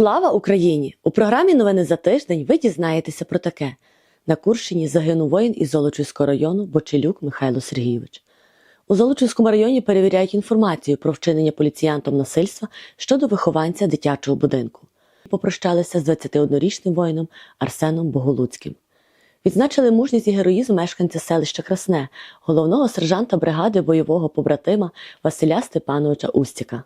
Слава Україні! У програмі Новини за тиждень ви дізнаєтеся про таке. На Курщині загинув воїн із Золочівського району Бочелюк Михайло Сергійович. У Золочівському районі перевіряють інформацію про вчинення поліціянтом насильства щодо вихованця дитячого будинку. Попрощалися з 21-річним воїном Арсеном Боголуцьким. Відзначили мужність і героїзм мешканця селища Красне, головного сержанта бригади бойового побратима Василя Степановича Устіка.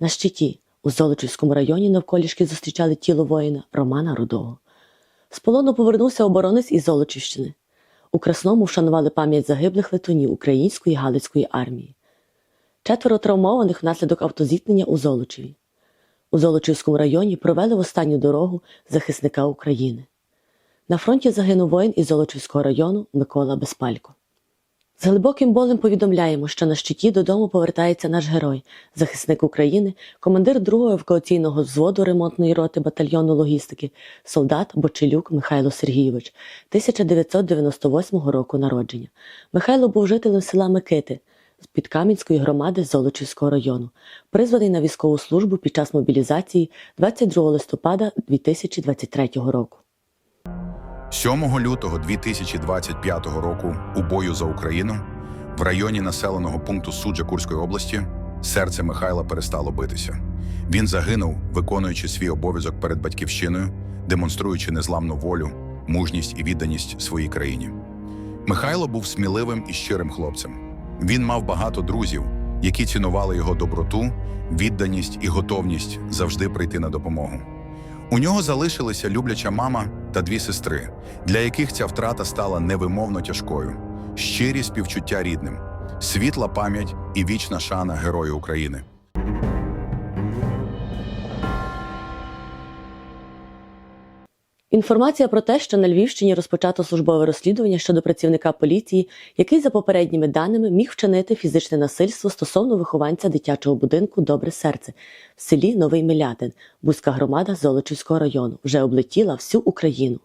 На щиті у Золочівському районі навколішки зустрічали тіло воїна Романа Рудого. З полону повернувся оборонець із Золочівщини. У Красному вшанували пам'ять загиблих летунів Української Галицької армії. Четверо травмованих внаслідок автозіткнення у Золочеві. У Золочівському районі провели в останню дорогу захисника України. На фронті загинув воїн із Золочівського району Микола Безпалько. З глибоким болем повідомляємо, що на щиті додому повертається наш герой, захисник України, командир 2-го евакуаційного взводу ремонтної роти батальйону логістики, солдат Бочелюк Михайло Сергійович, 1998 року народження. Михайло був жителем села Микити з Підкам'янської громади Золочівського району, призваний на військову службу під час мобілізації 22 листопада 2023 року. 7 лютого 2025 року у бою за Україну в районі населеного пункту Суджа Курської області серце Михайла перестало битися. Він загинув, виконуючи свій обов'язок перед батьківщиною, демонструючи незламну волю, мужність і відданість своїй країні. Михайло був сміливим і щирим хлопцем. Він мав багато друзів, які цінували його доброту, відданість і готовність завжди прийти на допомогу. У нього залишилися любляча мама та дві сестри, для яких ця втрата стала невимовно тяжкою, щирі співчуття рідним, світла пам'ять і вічна шана Герою України. Інформація про те, що на Львівщині розпочато службове розслідування щодо працівника поліції, який, за попередніми даними, міг вчинити фізичне насильство стосовно вихованця дитячого будинку Добре серце в селі Новий Милятин, Бузька громада Золочівського району, вже облетіла всю Україну.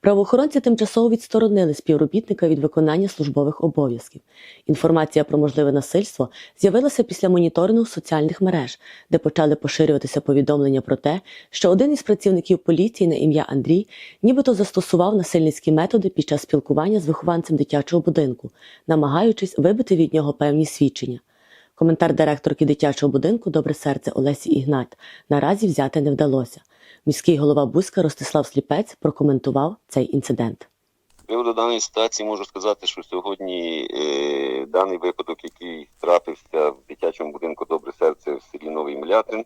Правоохоронці тимчасово відсторонили співробітника від виконання службових обов'язків. Інформація про можливе насильство з'явилася після моніторингу соціальних мереж, де почали поширюватися повідомлення про те, що один із працівників поліції на ім'я Андрій нібито застосував насильницькі методи під час спілкування з вихованцем дитячого будинку, намагаючись вибити від нього певні свідчення. Коментар директорки дитячого будинку Добре серце Олесі Ігнат наразі взяти не вдалося. Міський голова Бузька Ростислав Сліпець прокоментував цей інцидент. Приводу даної ситуації можу сказати, що сьогодні е, даний випадок, який трапився в дитячому будинку Добре серце в селі Новий Млятин,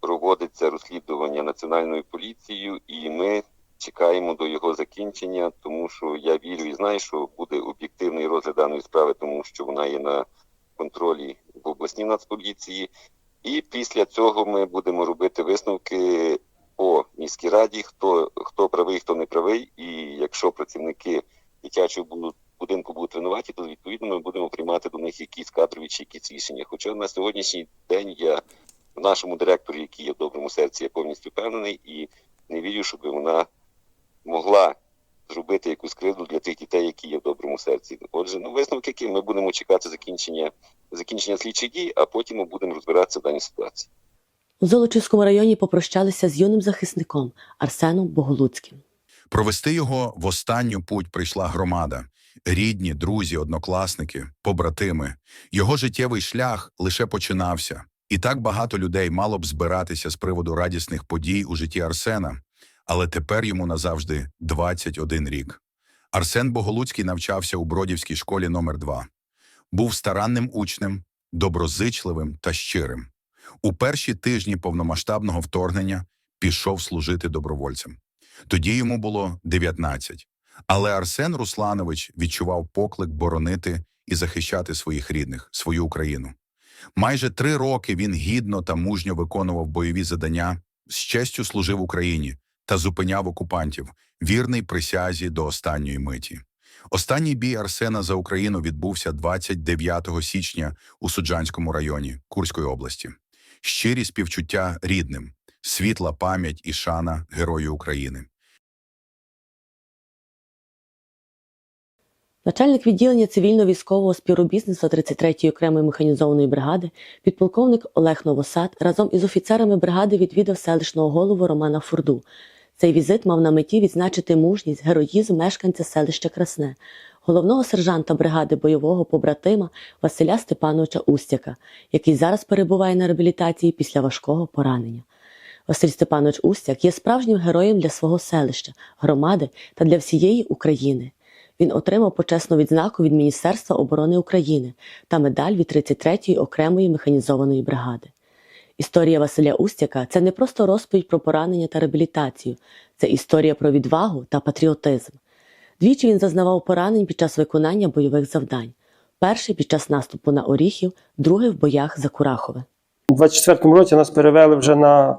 проводиться розслідування національною поліцією, і ми чекаємо до його закінчення, тому що я вірю і знаю, що буде об'єктивний розгляд даної справи, тому що вона є на контролі в обласній нацполіції. І після цього ми будемо робити висновки міській раді, хто хто правий, хто не правий. І якщо працівники дитячого будинку будуть винуваті, то відповідно ми будемо приймати до них якісь кадрові чи якісь рішення. Хоча на сьогоднішній день я в нашому директорі, який є в доброму серці, я повністю впевнений і не вірю, щоб вона могла зробити якусь кривду для тих дітей, які є в доброму серці. Отже, ну висновки, які ми будемо чекати закінчення закінчення слідчих дій, а потім ми будемо розбиратися в даній ситуації. У Золочівському районі попрощалися з юним захисником Арсеном Боголуцьким. Провести його в останню путь прийшла громада, рідні, друзі, однокласники, побратими. Його життєвий шлях лише починався, і так багато людей мало б збиратися з приводу радісних подій у житті Арсена, але тепер йому назавжди 21 рік. Арсен Боголуцький навчався у Бродівській школі номер 2 Був старанним учнем, доброзичливим та щирим. У перші тижні повномасштабного вторгнення пішов служити добровольцем. Тоді йому було 19. Але Арсен Русланович відчував поклик боронити і захищати своїх рідних, свою Україну. Майже три роки він гідно та мужньо виконував бойові завдання, з честю служив Україні та зупиняв окупантів, вірний присязі до останньої миті. Останній бій Арсена за Україну відбувся 29 січня у Суджанському районі Курської області. Щирі співчуття рідним, світла пам'ять і шана Герою України. Начальник відділення цивільно-військового співробітництва 33-ї окремої механізованої бригади, підполковник Олег Новосад разом із офіцерами бригади відвідав селищного голову Романа Фурду. Цей візит мав на меті відзначити мужність, героїзм мешканця селища Красне, головного сержанта бригади бойового побратима Василя Степановича Устяка, який зараз перебуває на реабілітації після важкого поранення. Василь Степанович Устяк є справжнім героєм для свого селища, громади та для всієї України. Він отримав почесну відзнаку від Міністерства оборони України та медаль від 33-ї окремої механізованої бригади. Історія Василя Устяка це не просто розповідь про поранення та реабілітацію, це історія про відвагу та патріотизм. Двічі він зазнавав поранень під час виконання бойових завдань. Перший під час наступу на Оріхів, другий в боях за Курахове. У 24-му році нас перевели вже на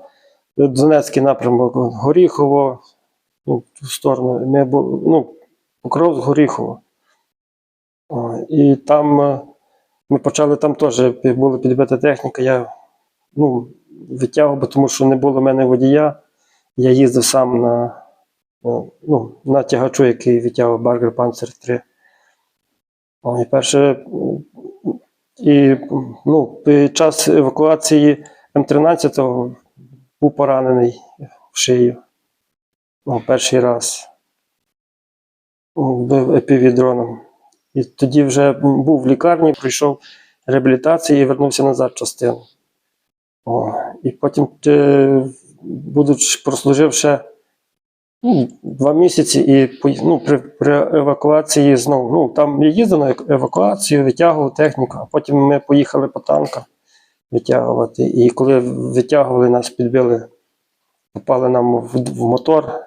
Донецький напрямок Горіхово, ну, ту сторону. Ми, ну, Покров з Горіхово. І там е, ми почали там теж була підбита техніка. Я ну, витягував, тому що не було в мене водія. Я їздив сам на, ну, на тягачу, який витягував Баргер Панцер 3. І перше, і ну, під час евакуації М13 був поранений в шию. Ну, перший раз Був епівідроном. І тоді вже був в лікарні, пройшов реабілітацію і вернувся назад частину. О, і потім, е, будучи, прослужив ще два місяці, і ну, при, при евакуації знову. Ну, там я їздив на евакуацію, витягував техніку, а потім ми поїхали по танкам витягувати. І коли витягували, нас підбили, попали нам в, в мотор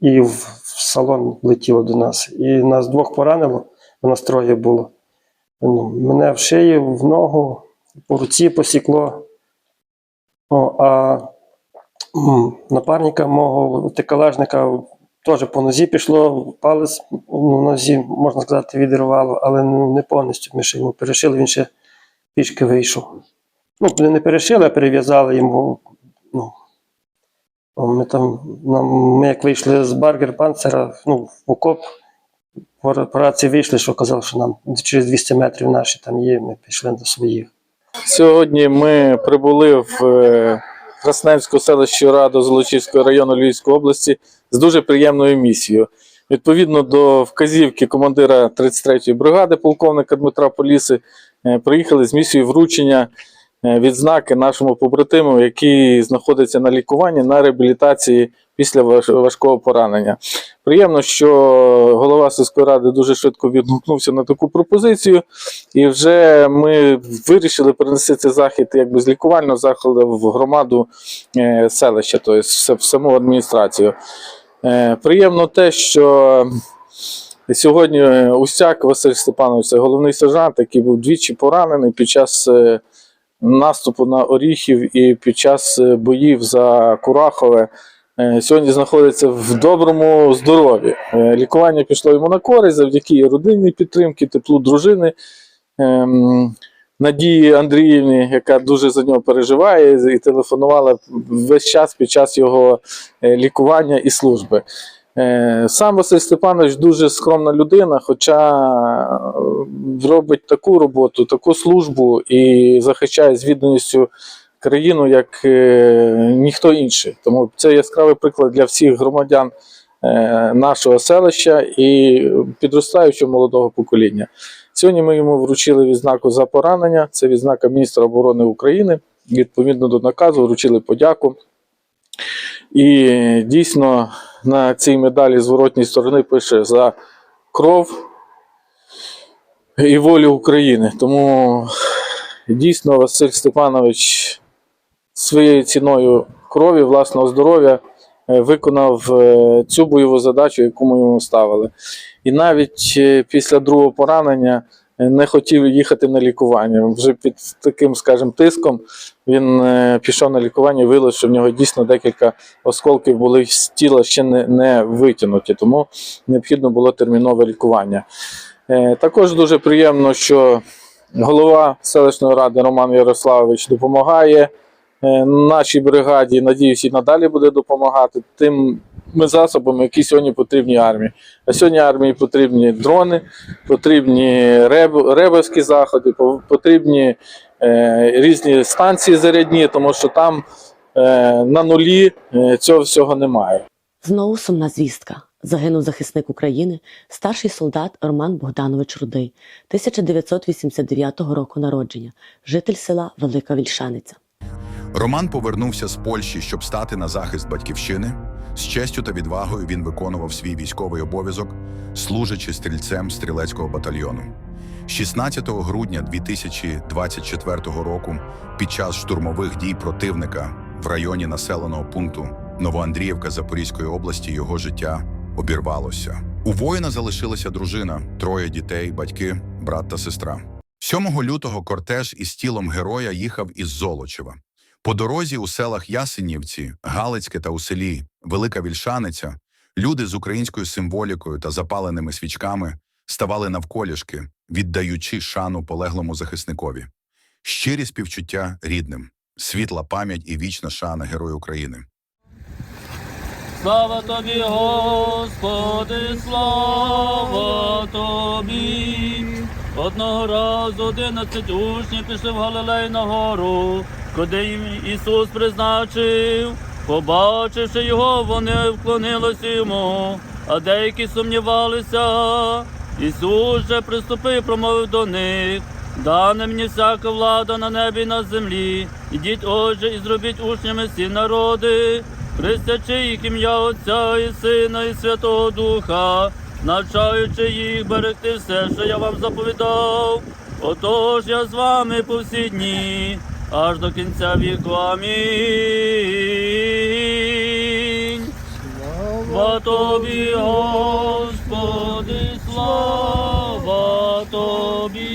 і в, в салон влетіло до нас. І нас двох поранило, у нас троє було. Ну, мене в шию, в ногу, по руці посікло. О, а напарника мого тикалажника теж по нозі пішло, палець ну, нозі, можна сказати, відірвало, але не повністю. Ми ще йому перешили, він ще пішки вийшов. Ну, не перешили, а перев'язали йому. Ну, ми там, нам, ми як вийшли з Баргер Панцера, ну, в окоп, в операції вийшли, що казали, що нам через 200 метрів наші там є, ми пішли до своїх. Сьогодні ми прибули в Красненську селищу Раду Золочівського району Львівської області з дуже приємною місією. Відповідно до вказівки командира 33-ї бригади, полковника Дмитра Поліси, е, приїхали з місією вручення е, відзнаки нашому побратиму, який знаходиться на лікуванні на реабілітації після важкого поранення. Приємно, що голова сільської ради дуже швидко відгукнувся на таку пропозицію. І вже ми вирішили перенести цей захід якби з лікувального заходу в громаду е, селища, тобто в саму адміністрацію. Е, приємно те, що сьогодні Устяк Василь Степанович, це головний сержант, який був двічі поранений під час е, наступу на Оріхів і під час е, боїв за Курахове. Е, Сьогодні знаходиться в доброму здоров'ї. Е, Лікування пішло йому на користь завдяки родинній підтримці, теплу дружини ем, Надії Андріївні, яка дуже за нього переживає і телефонувала весь час під час його е, лікування і служби. Сам Василь Степанович дуже скромна людина, хоча робить таку роботу, таку службу і захищає з відданістю країну як е, ніхто інший. Тому це яскравий приклад для всіх громадян е, нашого селища і підростаючого молодого покоління. Сьогодні ми йому вручили відзнаку за поранення. Це відзнака міністра оборони України. Відповідно до наказу, вручили подяку. І дійсно на цій медалі зворотній сторони пише за кров і волю України. Тому дійсно Василь Степанович своєю ціною крові, власного здоров'я е, виконав е, цю бойову задачу, яку ми йому ставили. І навіть е, після другого поранення не хотів їхати на лікування. Вже під таким, скажімо, тиском він пішов на лікування виявилося, що в нього дійсно декілька осколків були з тіла ще не, не витягнуті, тому необхідно було термінове лікування. Також дуже приємно, що голова селищної ради Роман Ярославович допомагає нашій бригаді. Надіюсь, і надалі буде допомагати. Тим засобами, які сьогодні потрібні армії. А сьогодні армії потрібні дрони, потрібні реб, ребовські заходи, по- потрібні е, різні станції зарядні, тому що там е, на нулі е, цього всього немає. Знову сумна звістка. Загинув захисник України, старший солдат Роман Богданович Рудий, 1989 року народження, житель села Велика Вільшаниця. Роман повернувся з Польщі, щоб стати на захист батьківщини. З честю та відвагою він виконував свій військовий обов'язок, служачи стрільцем стрілецького батальйону. 16 грудня 2024 року, під час штурмових дій противника в районі населеного пункту Новоандріївка Запорізької області його життя обірвалося. У воїна залишилася дружина, троє дітей, батьки, брат та сестра. 7 лютого кортеж із тілом героя їхав із Золочева. По дорозі у селах Ясенівці, Галицьке та у селі Велика Вільшаниця люди з українською символікою та запаленими свічками ставали навколішки, віддаючи шану полеглому захисникові. Щирі співчуття рідним, світла пам'ять і вічна шана Герою України. Слава тобі, Господи, слава тобі. Одного разу одинадцять учнів пішли в Галилей на гору, куди Ісус призначив. Побачивши його, вони вклонилися йому, а деякі сумнівалися. Ісус же приступив, промовив до них. Дане мені всяка влада на небі і на землі. Ідіть, отже, і зробіть учнями всі народи, хрестячи їх ім'я Отця і Сина і Святого Духа, навчаючи їх берегти все, що я вам заповідав. Отож я з вами по всі дні, аж до кінця віку. Амінь. Слава тобі, Господи, слава тобі.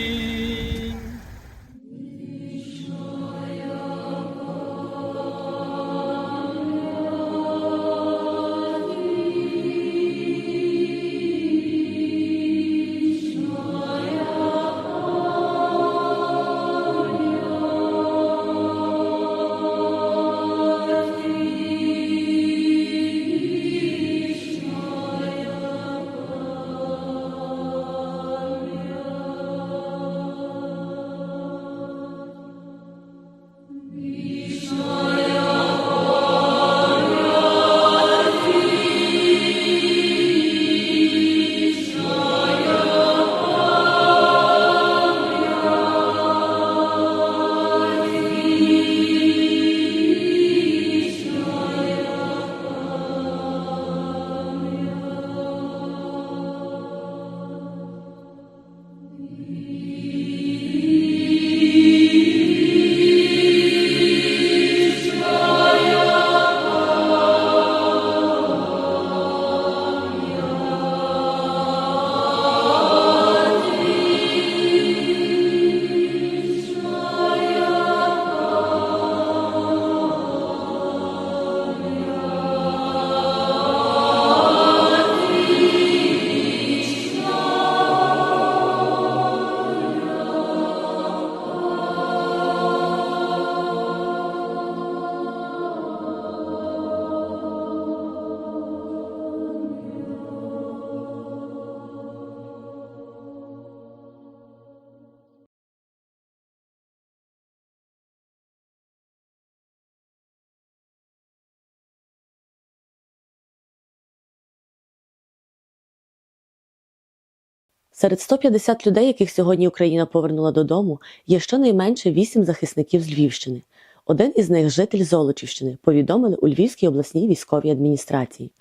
Серед 150 людей, яких сьогодні Україна повернула додому, є щонайменше 8 захисників з Львівщини. Один із них житель Золочівщини, повідомили у Львівській обласній військовій адміністрації.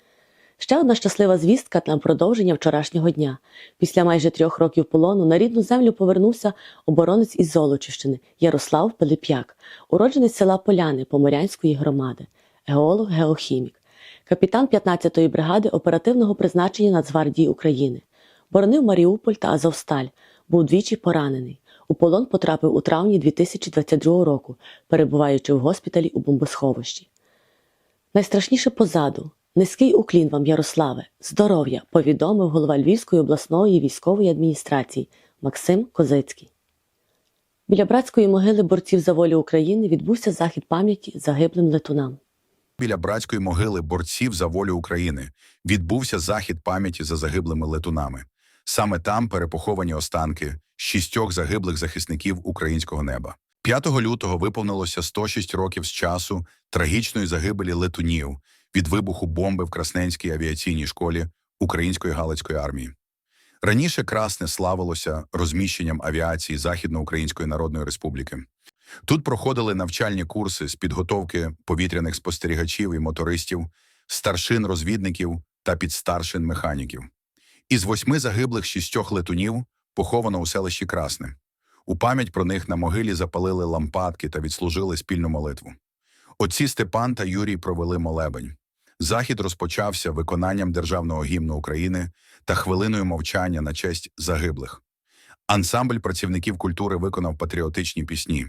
Ще одна щаслива звістка на продовження вчорашнього дня. Після майже трьох років полону на рідну землю повернувся оборонець із Золочівщини Ярослав Пилип'як, уродженець села Поляни Поморянської громади, геолог, геохімік, капітан 15-ї бригади оперативного призначення Нацгвардії України. Боронив Маріуполь та Азовсталь, був двічі поранений. У полон потрапив у травні 2022 року, перебуваючи в госпіталі у бомбосховищі. Найстрашніше позаду. Низький уклін вам, Ярославе, здоров'я, повідомив голова Львівської обласної військової адміністрації Максим Козицький. Біля братської могили борців за волю України відбувся захід пам'яті загиблим летунам. Біля братської могили борців за волю України відбувся захід пам'яті за загиблими летунами. Саме там перепоховані останки шістьох загиблих захисників українського неба. 5 лютого виповнилося 106 років з часу трагічної загибелі летунів від вибуху бомби в Красненській авіаційній школі Української Галицької армії. Раніше Красне славилося розміщенням авіації Західноукраїнської Народної Республіки. Тут проходили навчальні курси з підготовки повітряних спостерігачів і мотористів, старшин розвідників та підстаршин механіків. Із восьми загиблих шістьох летунів поховано у селищі Красне. У пам'ять про них на могилі запалили лампадки та відслужили спільну молитву. Отці Степан та Юрій провели молебень. Захід розпочався виконанням державного гімну України та хвилиною мовчання на честь загиблих. Ансамбль працівників культури виконав патріотичні пісні.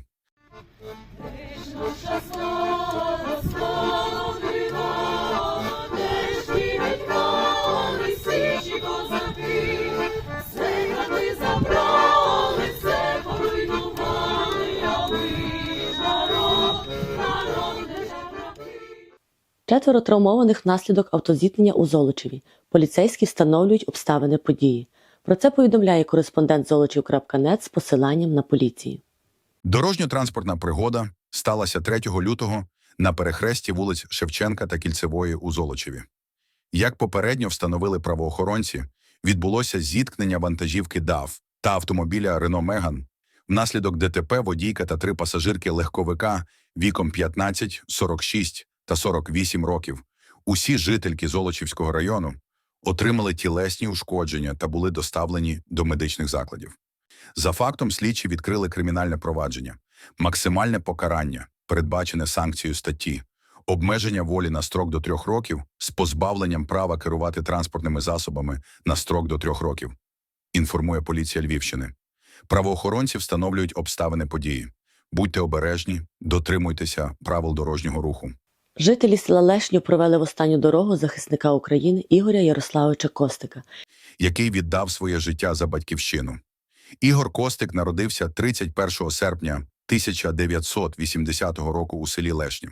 Четверо травмованих внаслідок автозіткнення у Золочеві. Поліцейські встановлюють обставини події. Про це повідомляє кореспондент Золочів.нет з посиланням на поліції. Дорожньо-транспортна пригода сталася 3 лютого на перехресті вулиць Шевченка та Кільцевої у Золочеві. Як попередньо встановили правоохоронці, відбулося зіткнення вантажівки ДАВ та автомобіля Рено Меган. Внаслідок ДТП водійка та три пасажирки легковика віком 15, 46 та 48 років, усі жительки Золочівського району, отримали тілесні ушкодження та були доставлені до медичних закладів. За фактом слідчі відкрили кримінальне провадження, максимальне покарання, передбачене санкцією статті, обмеження волі на строк до трьох років з позбавленням права керувати транспортними засобами на строк до трьох років. Інформує поліція Львівщини. Правоохоронці встановлюють обставини події. Будьте обережні, дотримуйтеся правил дорожнього руху. Жителі села Лешню провели в останню дорогу захисника України Ігоря Ярославовича Костика. який віддав своє життя за батьківщину. Ігор Костик народився 31 серпня 1980 року у селі Лешні.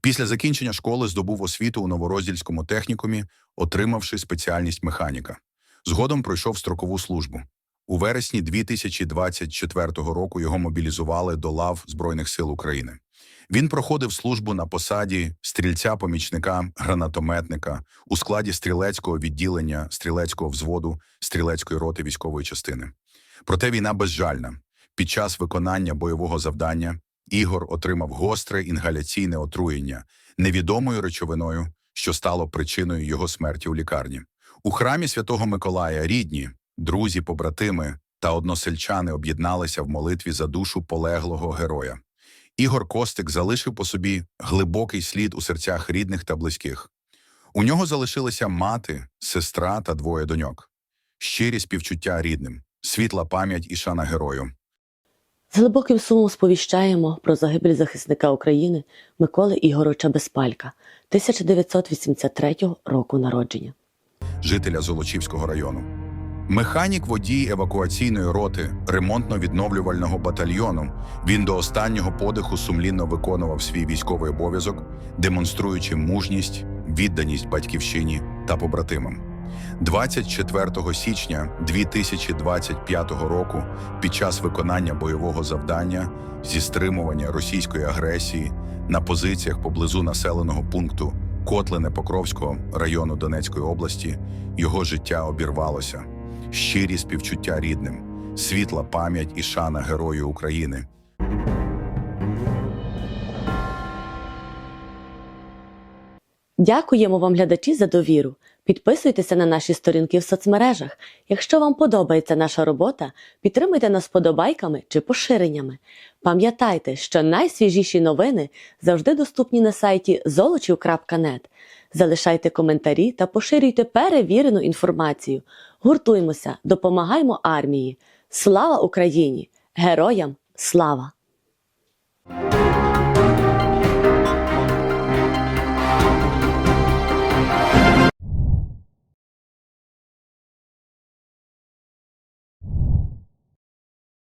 Після закінчення школи здобув освіту у Новороздільському технікумі, отримавши спеціальність механіка. Згодом пройшов строкову службу. У вересні 2024 року його мобілізували до лав Збройних сил України. Він проходив службу на посаді стрільця-помічника, гранатометника у складі стрілецького відділення, стрілецького взводу, стрілецької роти військової частини. Проте війна безжальна. Під час виконання бойового завдання Ігор отримав гостре інгаляційне отруєння невідомою речовиною, що стало причиною його смерті у лікарні. У храмі Святого Миколая рідні, друзі, побратими та односельчани об'єдналися в молитві за душу полеглого героя. Ігор Костик залишив по собі глибокий слід у серцях рідних та близьких. У нього залишилися мати, сестра та двоє доньок. Щирі співчуття рідним, світла пам'ять і шана герою. З глибоким сумом сповіщаємо про загибель захисника України Миколи Ігоровича Безпалька 1983 року народження. жителя Золочівського району. Механік водій евакуаційної роти ремонтно-відновлювального батальйону. Він до останнього подиху сумлінно виконував свій військовий обов'язок, демонструючи мужність, відданість батьківщині та побратимам. 24 січня 2025 року, під час виконання бойового завдання зі стримування російської агресії на позиціях поблизу населеного пункту Котлине Покровського району Донецької області, його життя обірвалося. Щирі співчуття рідним, світла пам'ять і шана Герою України. Дякуємо вам, глядачі, за довіру. Підписуйтеся на наші сторінки в соцмережах. Якщо вам подобається наша робота, підтримуйте нас подобайками чи поширеннями. Пам'ятайте, що найсвіжіші новини завжди доступні на сайті zolochiv.net. Залишайте коментарі та поширюйте перевірену інформацію. Гуртуймося, допомагаймо армії. Слава Україні! Героям слава!